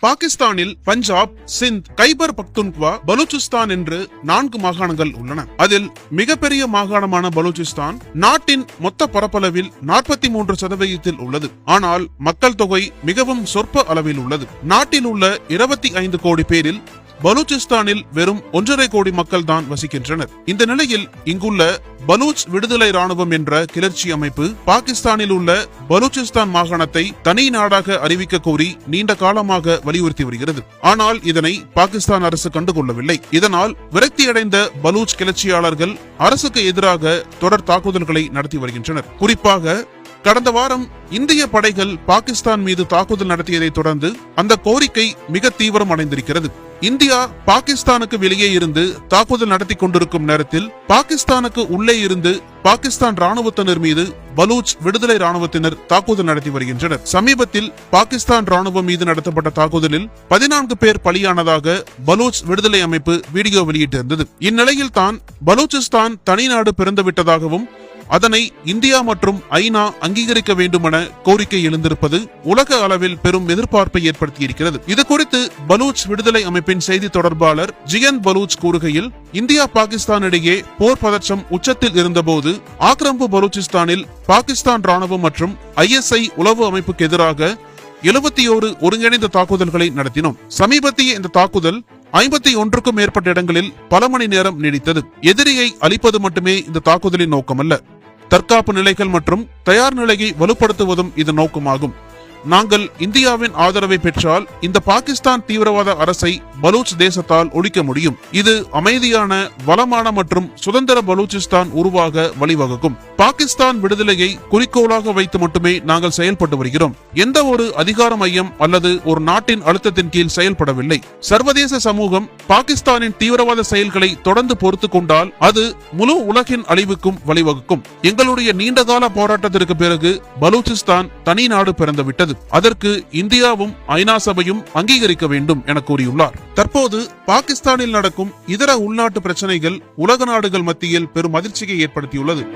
பாகிஸ்தானில் பஞ்சாப் சிந்த் கைபர் பக்துன்க்வா பலூச்சிஸ்தான் என்று நான்கு மாகாணங்கள் உள்ளன. அதில் மிகப்பெரிய மாகாணமான பலூச்சிஸ்தான் நாட்டின் மொத்த பரப்பளவில் நாற்பத்தி மூன்று சதவீதத்தில் உள்ளது. ஆனால் மக்கள் தொகை மிகவும் சொற்ப அளவில் உள்ளது. நாட்டில் உள்ள இருபத்தி ஐந்து கோடி பேரில் பலூச்சிஸ்தானில் வெறும் ஒன்றரை கோடி மக்கள் தான் வசிக்கின்றனர். இந்த நிலையில் இங்குள்ள பலூச் விடுதலை ராணுவம் என்ற கிளர்ச்சி அமைப்பு பாகிஸ்தானில் உள்ள பலூச்சிஸ்தான் மாகாணத்தை தனி நாடாக அறிவிக்க கோரி நீண்ட காலமாக வலியுறுத்தி வருகிறது. ஆனால் இதனை பாகிஸ்தான் அரசு கண்டுகொள்ளவில்லை. இதனால் விரக்தியடைந்த பலூச் கிளர்ச்சியாளர்கள் அரசுக்கு எதிராக தொடர் தாக்குதல்களை நடத்தி வருகின்றனர். குறிப்பாக கடந்த வாரம் இந்திய படைகள் பாகிஸ்தான் மீது தாக்குதல் நடத்தியதை தொடர்ந்து அந்த கோரிக்கை மிக தீவிரம் அடைந்திருக்கிறது. இந்தியா பாகிஸ்தானுக்கு வெளியே இருந்து தாக்குதல் நடத்தி கொண்டிருக்கும் நேரத்தில் பாகிஸ்தானுக்கு உள்ளே இருந்து பாகிஸ்தான் ராணுவத்தினர் மீது பலூச் விடுதலை ராணுவத்தினர் தாக்குதல் நடத்தி வருகின்றனர். சமீபத்தில் பாகிஸ்தான் ராணுவம் மீது நடத்தப்பட்ட தாக்குதலில் பதினான்கு பேர் பலியானதாக பலூச் விடுதலை அமைப்பு வீடியோ வெளியிட்டிருந்தது. இந்நிலையில் தான் பலூச்சிஸ்தான் தனிநாடு பிறந்துவிட்டதாகவும் அதனை இந்தியா மற்றும் ஐநா அங்கீகரிக்க வேண்டுமென கோரிக்கை எழுந்திருப்பது உலக அளவில் பெரும் எதிர்பார்ப்பை ஏற்படுத்தியிருக்கிறது. இது குறித்து பலூச் விடுதலை அமைப்பின் செய்தி தொடர்பாளர் ஜியன் பலூச் கூறுகையில் இந்தியா பாகிஸ்தான் இடையே போர் பதற்றம் உச்சத்தில் இருந்தபோது ஆக்கிரமிப்பு பலூச்சிஸ்தானில் பாகிஸ்தான் ராணுவம் மற்றும் ஐஎஸ்ஐ உளவு அமைப்புக்கு எதிராக எழுபத்தி ஓரு ஒருங்கிணைந்த தாக்குதல்களை நடத்தினோம். சமீபத்திய இந்த தாக்குதல் ஐம்பத்தி ஒன்றுக்கும் மேற்பட்ட இடங்களில் பல மணி நேரம் நீடித்தது. எதிரியை அழிப்பது மட்டுமே இந்த தாக்குதலின் நோக்கமல்ல. தற்காப்பு நிலைகள் மற்றும் தயார் நிலையை வலுப்படுத்துவதும் இதன் நோக்கமாகும். நாங்கள் இந்தியாவின் ஆதரவை பெற்றால் இந்த பாகிஸ்தான் தீவிரவாத அரசை பலூச் தேசத்தால் ஒழிக்க முடியும். இது அமைதியான வளமான மற்றும் சுதந்திர பலூச்சிஸ்தான் உருவாக வழிவகுக்கும். பாகிஸ்தான் விடுதலையை குறிக்கோளாக வைத்து மட்டுமே நாங்கள் செயல்பட்டு வருகிறோம். எந்த ஒரு அதிகார மையம் அல்லது ஒரு நாட்டின் அழுத்தத்தின் கீழ் செயல்படவில்லை. சர்வதேச சமூகம் பாகிஸ்தானின் தீவிரவாத செயல்களை தொடர்ந்து பொறுத்து கொண்டால் அது முழு உலகின் அழிவுக்கும் வழிவகுக்கும். எங்களுடைய நீண்டகால போராட்டத்திற்கு பிறகு பலூச்சிஸ்தான் தனி நாடு பிறந்துவிட்டது. அதற்கு இந்தியாவும் ஐநா சபையும் அங்கீகரிக்க வேண்டும் என கூறியுள்ளார். தற்போது பாகிஸ்தானில் நடக்கும் இதர உள்நாட்டு பிரச்சனைகள் உலக நாடுகள் மத்தியில் பெரும் அதிர்ச்சியை ஏற்படுத்தியுள்ளது.